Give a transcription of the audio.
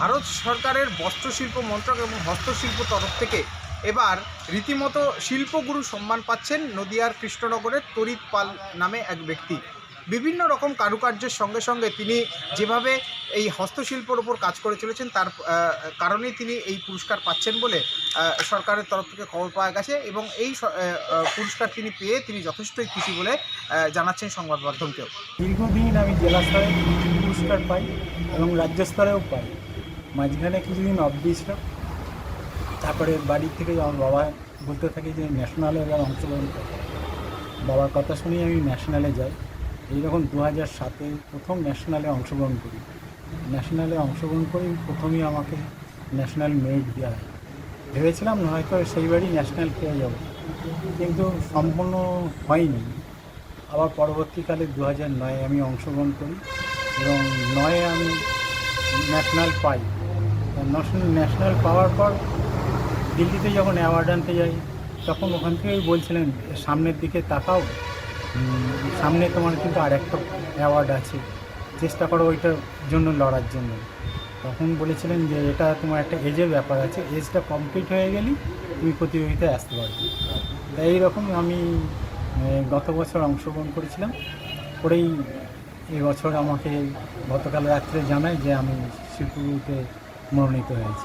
ভারত সরকারের বস্ত্রশিল্প মন্ত্রক এবং হস্তশিল্প তরফ থেকে এবার রীতিমতো শিল্পগুরু সম্মান পাচ্ছেন নদিয়ার কৃষ্ণনগরের তরিত পাল নামে এক ব্যক্তি। বিভিন্ন রকম কারুকার্যের সঙ্গে সঙ্গে তিনি যেভাবে এই হস্তশিল্পর ওপর কাজ করে চলেছেন, তার কারণেই তিনি এই পুরস্কার পাচ্ছেন বলে সরকারের তরফ থেকে খবর পাওয়া গেছে এবং এই পুরস্কার তিনি পেয়ে তিনি যথেষ্টই খুশি বলে জানাচ্ছেন সংবাদ মাধ্যমকেও। দীর্ঘদিন আমি জেলা স্তরে পুরস্কার পাই এবং রাজ্য স্তরেও পাই। মাঝখানে কিছুদিন অফ দিয়েছিলাম। তারপরে বাড়ি থেকে আমার বাবা বলতে থাকে যে ন্যাশনালে এবার অংশগ্রহণ কর। বাবার কথা শুনেই আমি ন্যাশনালে যাই। এইরকম দু হাজার সাতে প্রথম ন্যাশনালে অংশগ্রহণ করি। ন্যাশনালে অংশগ্রহণ করি প্রথমেই আমাকে ন্যাশনাল মেরিট দেওয়া হয়। ভেবেছিলাম হয়তো সেইবারই ন্যাশনাল পেয়ে যাব। কিন্তু সম্পূর্ণ হয়নি। আবার পরবর্তীকালে দু হাজার নয়ে আমি অংশগ্রহণ করি এবং নয়ে আমি ন্যাশনাল পাই। ন্যাশনাল পাওয়ার পর দিল্লিতে যখন অ্যাওয়ার্ড আনতে যাই, তখন ওখান থেকেই বলছিলেন, সামনের দিকে তাকাও। সামনে তোমার কিন্তু আর একটা অ্যাওয়ার্ড আছে। চেষ্টা করো ওইটার জন্য, লড়ার জন্য। তখন বলেছিলেন যে, এটা তোমার একটা এজের ব্যাপার আছে। এজটা কমপ্লিট হয়ে গেলে তুমি প্রতিযোগিতায় আসতে পারবে। তাই এইরকম আমি গত বছর অংশগ্রহণ করেছিলাম। করেই এবছর আমাকে গতকাল রাত্রে জানায় যে আমি শিল্পীতে মনোনীত হয়েছি।